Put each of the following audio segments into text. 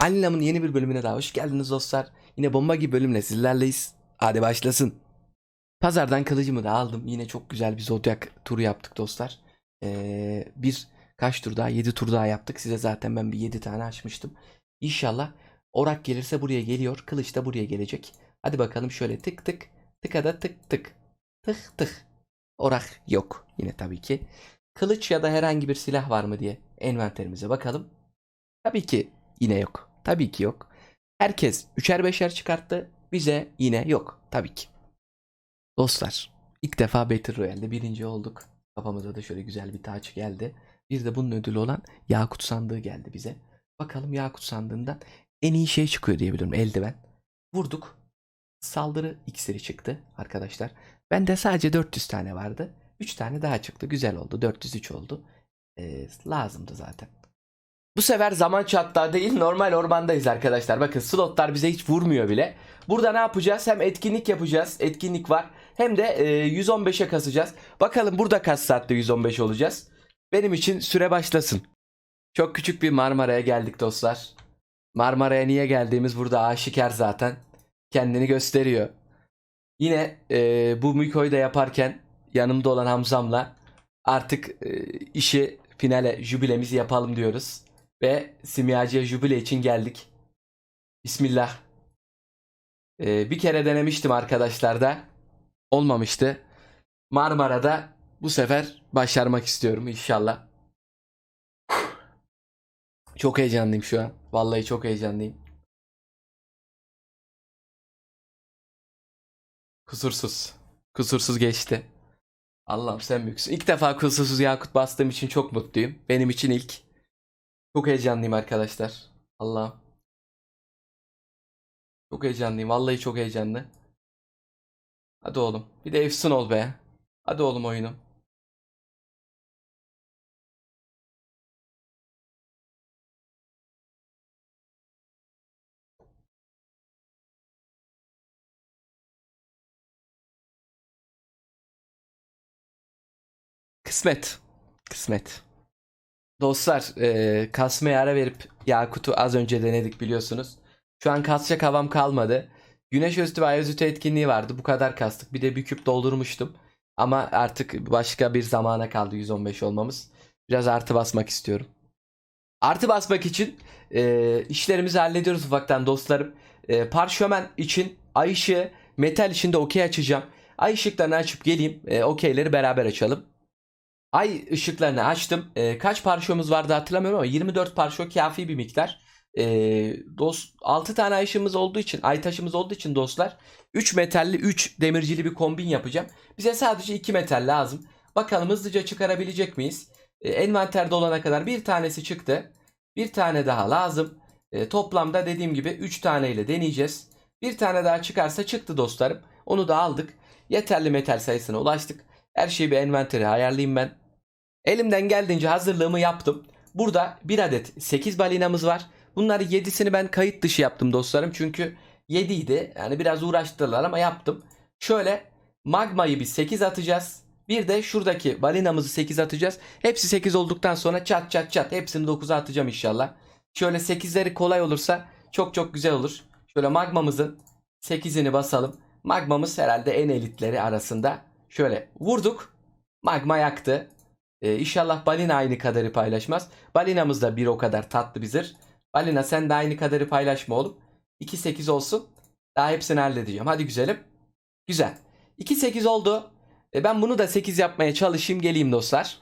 Anilam'ın yeni bir bölümüne daha hoş geldiniz dostlar. Yine bomba gibi bölümle sizlerleyiz. Hadi başlasın. Pazardan kılıcımı da aldım. Yine çok güzel bir zodyak turu yaptık dostlar. Ee, bir kaç tur daha? 7 tur daha yaptık. Size zaten ben bir 7 tane açmıştım. İnşallah orak gelirse buraya geliyor. Kılıç da buraya gelecek. Hadi bakalım şöyle tık tık. Tıka da tık tık. Tık tık. Orak yok yine tabii ki. Kılıç ya da herhangi bir silah var mı diye envanterimize bakalım. Tabii ki yine yok. Tabii ki yok. Herkes üçer beşer çıkarttı. Bize yine yok. Tabii ki. Dostlar ilk defa Battle Royale'de birinci olduk. Kafamıza da şöyle güzel bir taç geldi. Bir de bunun ödülü olan Yakut sandığı geldi bize. Bakalım Yakut sandığından en iyi şey çıkıyor diye biliyorum eldiven. Vurduk. Saldırı iksiri çıktı arkadaşlar. Bende sadece 400 tane vardı. 3 tane daha çıktı. Güzel oldu. 403 oldu. Ee, lazımdı zaten. Bu sefer zaman çatlağı değil normal ormandayız arkadaşlar. Bakın slotlar bize hiç vurmuyor bile. Burada ne yapacağız? Hem etkinlik yapacağız. Etkinlik var. Hem de e, 115'e kasacağız. Bakalım burada kaç saatte 115 olacağız. Benim için süre başlasın. Çok küçük bir Marmara'ya geldik dostlar. Marmara'ya niye geldiğimiz burada aşikar zaten. Kendini gösteriyor. Yine e, bu Miko'yu da yaparken yanımda olan Hamzam'la artık e, işi finale jübilemizi yapalım diyoruz. Ve simyacıya jübile için geldik. Bismillah. Ee, bir kere denemiştim arkadaşlar da. Olmamıştı. Marmara'da bu sefer başarmak istiyorum inşallah. Çok heyecanlıyım şu an. Vallahi çok heyecanlıyım. Kusursuz. Kusursuz geçti. Allah'ım sen büyüksün. İlk defa kusursuz Yakut bastığım için çok mutluyum. Benim için ilk. Çok heyecanlıyım arkadaşlar. Allah'ım. Çok heyecanlıyım. Vallahi çok heyecanlı. Hadi oğlum. Bir de efsun ol be. Hadi oğlum oyunum. Kısmet. Kısmet. Dostlar e, kasmaya ara verip Yakut'u az önce denedik biliyorsunuz. Şu an kasacak havam kalmadı. Güneş özütü ve ay özütü etkinliği vardı. Bu kadar kastık. Bir de bir küp doldurmuştum. Ama artık başka bir zamana kaldı 115 olmamız. Biraz artı basmak istiyorum. Artı basmak için e, işlerimizi hallediyoruz ufaktan dostlarım. E, parşömen için ay ışığı, metal için de okey açacağım. Ay ışıklarını açıp geleyim. E, okeyleri beraber açalım. Ay ışıklarını açtım. Ee, kaç parşömüz vardı hatırlamıyorum ama 24 parşö kafi bir miktar. Ee, dost 6 tane ay ışığımız olduğu için, ay taşımız olduğu için dostlar 3 metalli 3 demircili bir kombin yapacağım. Bize sadece 2 metal lazım. Bakalım hızlıca çıkarabilecek miyiz? Ee, envanterde olana kadar bir tanesi çıktı. Bir tane daha lazım. Ee, toplamda dediğim gibi 3 tane ile deneyeceğiz. Bir tane daha çıkarsa çıktı dostlarım. Onu da aldık. Yeterli metal sayısına ulaştık. Her şeyi bir envantere ayarlayayım ben. Elimden geldiğince hazırlığımı yaptım. Burada bir adet 8 balinamız var. Bunları 7'sini ben kayıt dışı yaptım dostlarım. Çünkü 7 idi. Yani biraz uğraştırdılar ama yaptım. Şöyle magmayı bir 8 atacağız. Bir de şuradaki balinamızı 8 atacağız. Hepsi 8 olduktan sonra çat çat çat hepsini 9'a atacağım inşallah. Şöyle 8'leri kolay olursa çok çok güzel olur. Şöyle magmamızın 8'ini basalım. Magmamız herhalde en elitleri arasında. Şöyle vurduk. Magma yaktı. Ee, inşallah balina aynı kadarı paylaşmaz. Balinamız da bir o kadar tatlı bir zırh. Balina sen de aynı kadarı paylaşma oğlum. 2-8 olsun. Daha hepsini halledeceğim. Hadi güzelim. Güzel. 2-8 oldu. E ben bunu da 8 yapmaya çalışayım geleyim dostlar.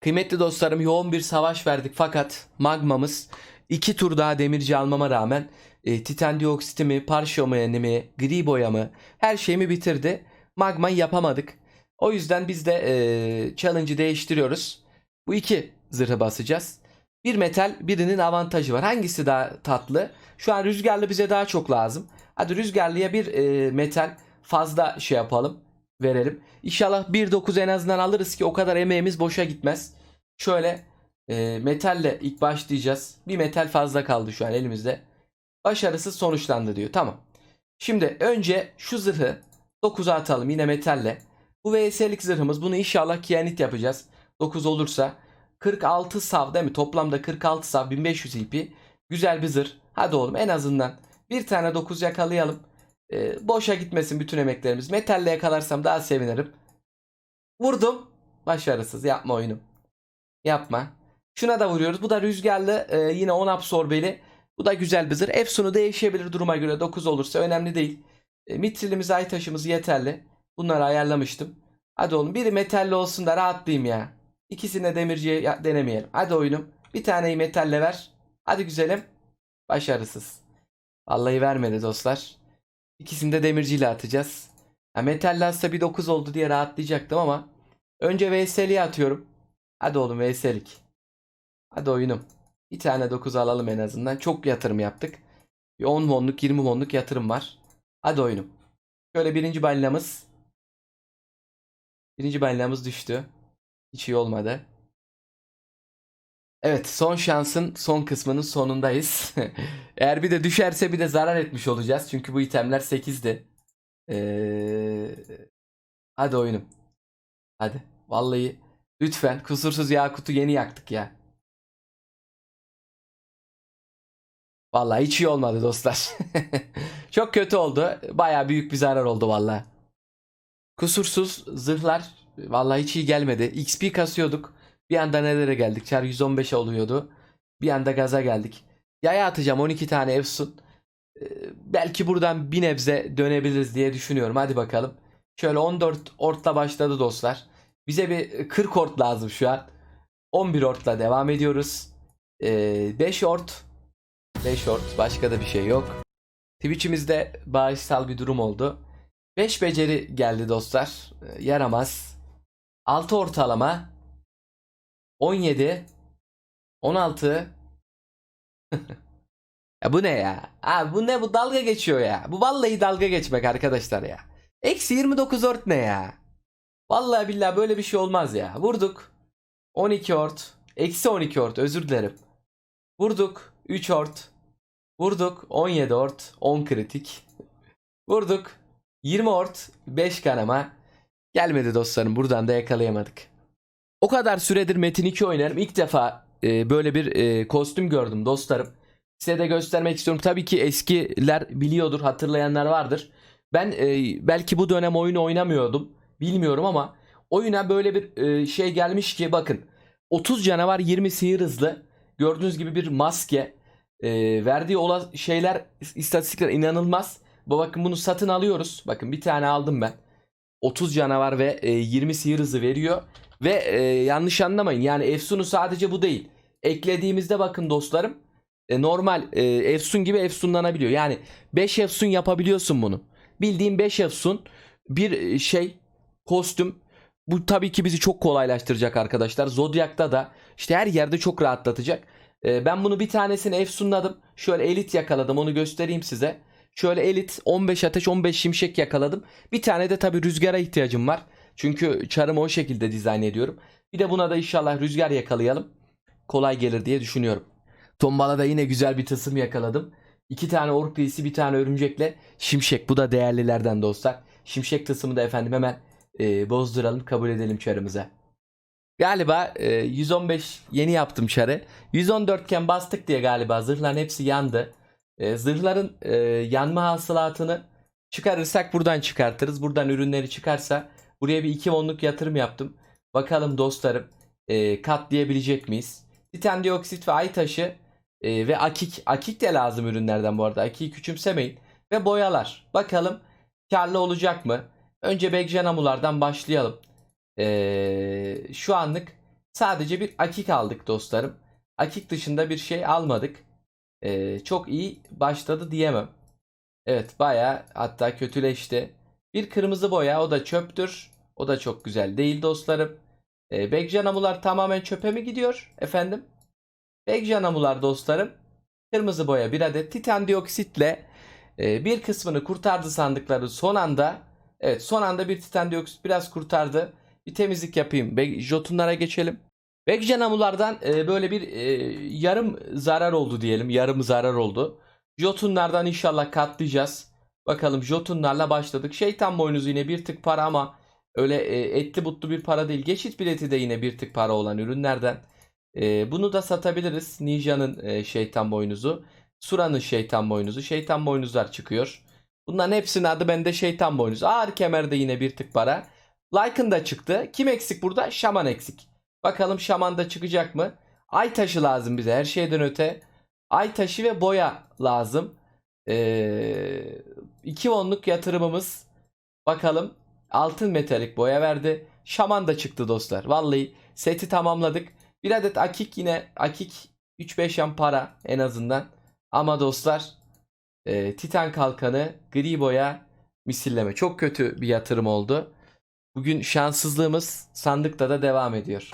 Kıymetli dostlarım yoğun bir savaş verdik fakat magmamız iki tur daha demirci almama rağmen e, titan dioksitimi, parşömenimi, gri boyamı her şeyimi bitirdi. Magmayı yapamadık. O yüzden biz de e, challenge'ı değiştiriyoruz. Bu iki zırhı basacağız. Bir metal birinin avantajı var. Hangisi daha tatlı? Şu an rüzgarlı bize daha çok lazım. Hadi rüzgarlıya bir e, metal fazla şey yapalım. Verelim. İnşallah 1.9 en azından alırız ki o kadar emeğimiz boşa gitmez. Şöyle e, metalle ilk başlayacağız. Bir metal fazla kaldı şu an elimizde. Başarısız sonuçlandı diyor. Tamam. Şimdi önce şu zırhı 9'a atalım yine metalle. Bu VS'lik zırhımız. Bunu inşallah kiyanit yapacağız. 9 olursa. 46 sav değil mi? Toplamda 46 sav 1500 IP. Güzel bir zırh. Hadi oğlum en azından bir tane 9 yakalayalım. Ee, boşa gitmesin bütün emeklerimiz. Metalle yakalarsam daha sevinirim. Vurdum. Başarısız. Yapma oyunum. Yapma. Şuna da vuruyoruz. Bu da rüzgarlı. e, yine 10 absorbeli. Bu da güzel bir zırh. Efsun'u değişebilir duruma göre. 9 olursa önemli değil. E, mitrilimiz, ay taşımız yeterli. Bunları ayarlamıştım. Hadi oğlum biri metalli olsun da rahatlayayım ya. İkisine demirciye ya- denemeyelim. Hadi oyunum. Bir taneyi metalle ver. Hadi güzelim. Başarısız. Vallahi vermedi dostlar. İkisini de demirciyle atacağız. Ha, metalle atsa bir 9 oldu diye rahatlayacaktım ama önce VS'liye atıyorum. Hadi oğlum VS'lik. Hadi oyunum. Bir tane 9 alalım en azından. Çok yatırım yaptık. Bir 10 monluk 20 monluk yatırım var. Hadi oyunum. Şöyle birinci balinamız. Birinci balinamız düştü. Hiç iyi olmadı. Evet son şansın son kısmının sonundayız. Eğer bir de düşerse bir de zarar etmiş olacağız. Çünkü bu itemler 8'di. Ee, hadi oyunum. Hadi. Vallahi lütfen kusursuz Yakut'u yeni yaktık ya. Vallahi hiç iyi olmadı dostlar. Çok kötü oldu. Baya büyük bir zarar oldu vallahi. Kusursuz zırhlar vallahi hiç iyi gelmedi. XP kasıyorduk. Bir anda nelere geldik? Çar 115 oluyordu. Bir anda gaza geldik. Yaya atacağım 12 tane Efsun. Ee, belki buradan bir nebze dönebiliriz diye düşünüyorum. Hadi bakalım. Şöyle 14 ortla başladı dostlar. Bize bir 40 ort lazım şu an. 11 ortla devam ediyoruz. Ee, 5 ort. 5 ort. Başka da bir şey yok. Twitch'imizde bağışsal bir durum oldu. 5 beceri geldi dostlar. Ee, yaramaz. 6 ortalama. 17. 16. ya bu ne ya? Abi bu ne bu dalga geçiyor ya. Bu vallahi dalga geçmek arkadaşlar ya. Eksi 29 ort ne ya? Vallahi billahi böyle bir şey olmaz ya. Vurduk. 12 ort. Eksi 12 ort özür dilerim. Vurduk. 3 ort. Vurduk. 17 ort. 10 kritik. Vurduk. 20 ort. 5 kanama. Gelmedi dostlarım. Buradan da yakalayamadık. O kadar süredir Metin 2 oynarım. İlk defa e, böyle bir e, kostüm gördüm dostlarım. Size de göstermek istiyorum. Tabii ki eskiler biliyordur, hatırlayanlar vardır. Ben e, belki bu dönem oyunu oynamıyordum. Bilmiyorum ama oyuna böyle bir e, şey gelmiş ki bakın. 30 canavar 20 sihir hızlı. Gördüğünüz gibi bir maske. E, verdiği ola şeyler istatistikler inanılmaz. Bu bakın bunu satın alıyoruz. Bakın bir tane aldım ben. 30 canavar ve e, 20 sihir hızı veriyor. Ve e, yanlış anlamayın yani Efsun'u sadece bu değil. Eklediğimizde bakın dostlarım e, normal e, Efsun gibi Efsunlanabiliyor. Yani 5 Efsun yapabiliyorsun bunu. Bildiğim 5 Efsun bir e, şey kostüm. Bu tabii ki bizi çok kolaylaştıracak arkadaşlar. Zodiac'ta da işte her yerde çok rahatlatacak. E, ben bunu bir tanesini Efsunladım. Şöyle elit yakaladım onu göstereyim size. Şöyle elit 15 ateş 15 şimşek yakaladım. Bir tane de tabii rüzgara ihtiyacım var. Çünkü çarımı o şekilde dizayn ediyorum. Bir de buna da inşallah rüzgar yakalayalım. Kolay gelir diye düşünüyorum. Tombala'da yine güzel bir tısım yakaladım. İki tane ork bir tane örümcekle şimşek. Bu da değerlilerden dostlar. Şimşek tısımı da efendim hemen e, bozduralım kabul edelim çarımıza. Galiba e, 115 yeni yaptım çarı. 114 iken bastık diye galiba zırhların hepsi yandı. E, zırhların e, yanma hasılatını çıkarırsak buradan çıkartırız. Buradan ürünleri çıkarsa buraya bir 2 onluk yatırım yaptım. Bakalım dostlarım e, katlayabilecek miyiz? Titan dioksit ve ay taşı e, ve akik. Akik de lazım ürünlerden bu arada. Akiyi küçümsemeyin. Ve boyalar. Bakalım karlı olacak mı? Önce Begjanamulardan başlayalım. E, şu anlık sadece bir akik aldık dostlarım. Akik dışında bir şey almadık. E, çok iyi başladı diyemem. Evet baya hatta kötüleşti. Bir kırmızı boya o da çöptür. O da çok güzel değil dostlarım. E, Begjanamular tamamen çöpe mi gidiyor efendim? Begjanamular dostlarım. Kırmızı boya bir adet titan dioksitle e, bir kısmını kurtardı sandıkları son anda. Evet son anda bir titan dioksit biraz kurtardı. Bir temizlik yapayım. Be- Jotunlara geçelim. Begjanamulardan e, böyle bir e, yarım zarar oldu diyelim. Yarım zarar oldu. Jotunlardan inşallah katlayacağız. Bakalım Jotunlarla başladık. Şeytan boynuzu yine bir tık para ama öyle e, etli butlu bir para değil. Geçit bileti de yine bir tık para olan ürünlerden. Ee, bunu da satabiliriz. Ninja'nın e, şeytan boynuzu. Sura'nın şeytan boynuzu. Şeytan boynuzlar çıkıyor. Bunların hepsinin adı bende şeytan boynuzu. Ağır kemerde yine bir tık para. Lycan da çıktı. Kim eksik burada? Şaman eksik. Bakalım Şaman da çıkacak mı? Ay taşı lazım bize her şeyden öte. Ay taşı ve boya lazım. Ee, 2 onluk yatırımımız. Bakalım altın metalik boya verdi. Şaman da çıktı dostlar. Vallahi seti tamamladık. Bir adet akik yine akik 3-5 yan para en azından. Ama dostlar e, Titan kalkanı gri boya misilleme. Çok kötü bir yatırım oldu. Bugün şanssızlığımız sandıkta da devam ediyor.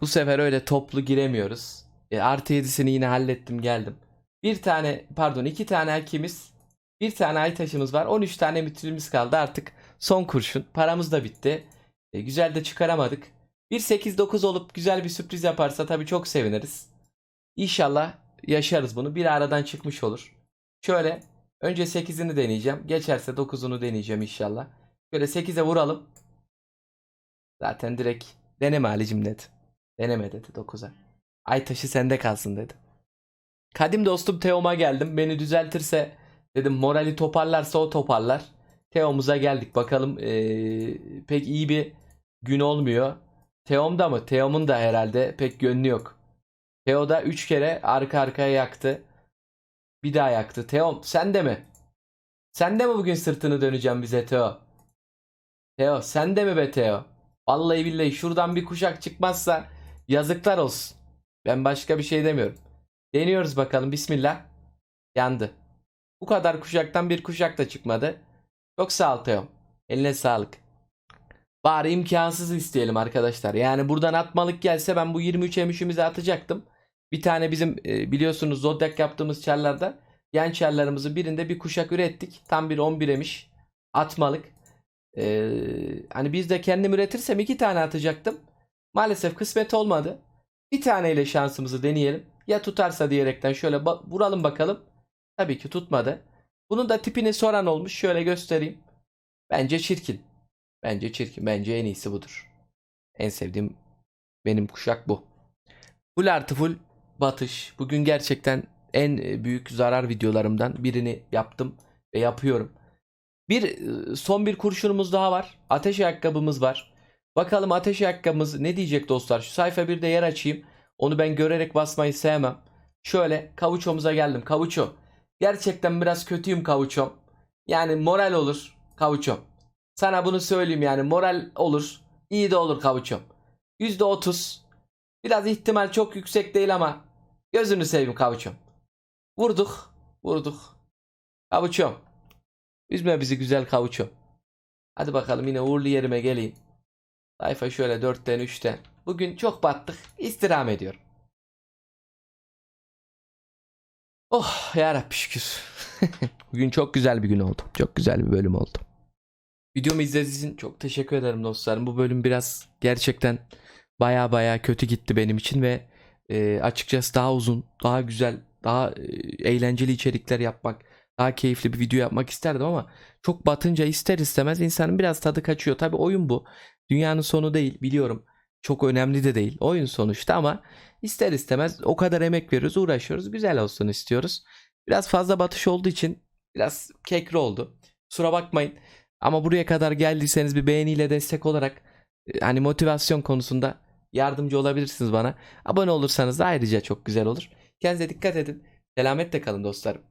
Bu sefer öyle toplu giremiyoruz. E, artı 7'sini yine hallettim geldim. Bir tane pardon iki tane hakimiz. Bir tane ay taşımız var. 13 tane mitrilimiz kaldı artık. Son kurşun. Paramız da bitti. E, güzel de çıkaramadık. 1-8-9 olup güzel bir sürpriz yaparsa tabii çok seviniriz. İnşallah yaşarız bunu. Bir aradan çıkmış olur. Şöyle önce 8'ini deneyeceğim. Geçerse 9'unu deneyeceğim inşallah. Şöyle 8'e vuralım. Zaten direkt deneme Ali'cim dedi. Deneme dedi 9'a. Ay taşı sende kalsın dedi. Kadim dostum Teom'a geldim. Beni düzeltirse dedim morali toparlarsa o toparlar. Teom'uza geldik. Bakalım ee, pek iyi bir gün olmuyor. Teom'da mı? Teom'un da herhalde pek gönlü yok. Teo da 3 kere arka arkaya yaktı. Bir daha yaktı. Teom sen de mi? Sen de mi bugün sırtını döneceğim bize Teo? Teo sen de mi be Teo? Vallahi billahi şuradan bir kuşak çıkmazsa yazıklar olsun. Ben başka bir şey demiyorum. Deniyoruz bakalım bismillah. Yandı. Bu kadar kuşaktan bir kuşak da çıkmadı. Çok sağ ol Teo. Eline sağlık. Bari imkansız isteyelim arkadaşlar. Yani buradan atmalık gelse ben bu 23 emişimizi atacaktım. Bir tane bizim e, biliyorsunuz Zodiac yaptığımız çarlarda yan çarlarımızın birinde bir kuşak ürettik. Tam bir 11 emiş. Atmalık. Ee, hani biz de kendim üretirsem iki tane atacaktım. Maalesef kısmet olmadı. Bir taneyle şansımızı deneyelim. Ya tutarsa diyerekten şöyle ba- vuralım bakalım. Tabii ki tutmadı. Bunun da tipini soran olmuş. Şöyle göstereyim. Bence çirkin. Bence çirkin. Bence en iyisi budur. En sevdiğim benim kuşak bu. Full artı full batış. Bugün gerçekten en e, büyük zarar videolarımdan birini yaptım ve yapıyorum. Bir e, son bir kurşunumuz daha var. Ateş ayakkabımız var. Bakalım ateş ayakkabımız ne diyecek dostlar? Şu sayfa bir de yer açayım. Onu ben görerek basmayı sevmem. Şöyle kavuçomuza geldim. Kavuço. Gerçekten biraz kötüyüm kavuçom. Yani moral olur kavuçom. Sana bunu söyleyeyim yani moral olur. İyi de olur kavuçom. %30. Biraz ihtimal çok yüksek değil ama gözünü seveyim kavuçom. Vurduk. Vurduk. Kavuçom. Üzme bizi güzel kavuçom. Hadi bakalım yine uğurlu yerime geleyim. Sayfa şöyle 4'ten 3'ten. Bugün çok battık. İstirham ediyorum. Oh yarabbi şükür. Bugün çok güzel bir gün oldu. Çok güzel bir bölüm oldu. Videomu izlediğiniz için çok teşekkür ederim dostlarım. Bu bölüm biraz gerçekten baya baya kötü gitti benim için ve e, açıkçası daha uzun, daha güzel, daha e, eğlenceli içerikler yapmak, daha keyifli bir video yapmak isterdim ama çok batınca ister istemez insanın biraz tadı kaçıyor. Tabi oyun bu. Dünyanın sonu değil biliyorum. Çok önemli de değil. Oyun sonuçta ama ister istemez o kadar emek veriyoruz, uğraşıyoruz. Güzel olsun istiyoruz. Biraz fazla batış olduğu için biraz kekri oldu. Kusura bakmayın. Ama buraya kadar geldiyseniz bir beğeniyle destek olarak e, hani motivasyon konusunda yardımcı olabilirsiniz bana. Abone olursanız da ayrıca çok güzel olur. Kendinize dikkat edin. Selametle kalın dostlarım.